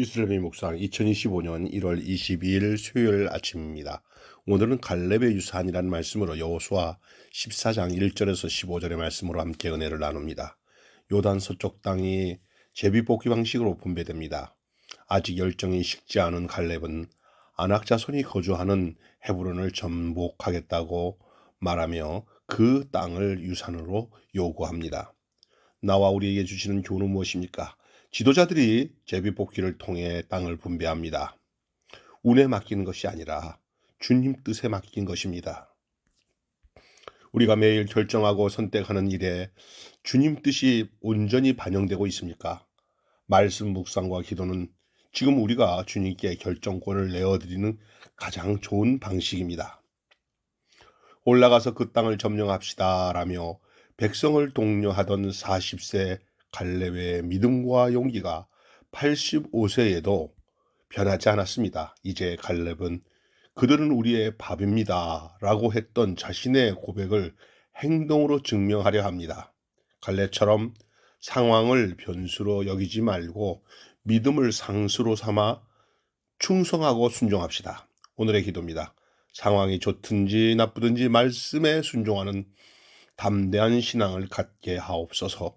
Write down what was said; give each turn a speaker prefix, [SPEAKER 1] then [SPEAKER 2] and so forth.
[SPEAKER 1] 이슬람의 묵상 2025년 1월 22일 수요일 아침입니다. 오늘은 갈렙의 유산이라는 말씀으로 여호수아 14장 1절에서 15절의 말씀으로 함께 은혜를 나눕니다. 요단 서쪽 땅이 제비뽑기 방식으로 분배됩니다. 아직 열정이 식지 않은 갈렙은 아낙 자손이 거주하는 헤브론을 전복하겠다고 말하며 그 땅을 유산으로 요구합니다. 나와 우리에게 주시는 교훈은 무엇입니까? 지도자들이 제비 뽑기를 통해 땅을 분배합니다. 운에 맡기는 것이 아니라 주님 뜻에 맡긴 것입니다. 우리가 매일 결정하고 선택하는 일에 주님 뜻이 온전히 반영되고 있습니까? 말씀 묵상과 기도는 지금 우리가 주님께 결정권을 내어드리는 가장 좋은 방식입니다. 올라가서 그 땅을 점령합시다 라며 백성을 독려하던 40세 갈렙의 믿음과 용기가 85세에도 변하지 않았습니다. 이제 갈렙은 그들은 우리의 밥입니다. 라고 했던 자신의 고백을 행동으로 증명하려 합니다. 갈렙처럼 상황을 변수로 여기지 말고 믿음을 상수로 삼아 충성하고 순종합시다. 오늘의 기도입니다. 상황이 좋든지 나쁘든지 말씀에 순종하는 담대한 신앙을 갖게 하옵소서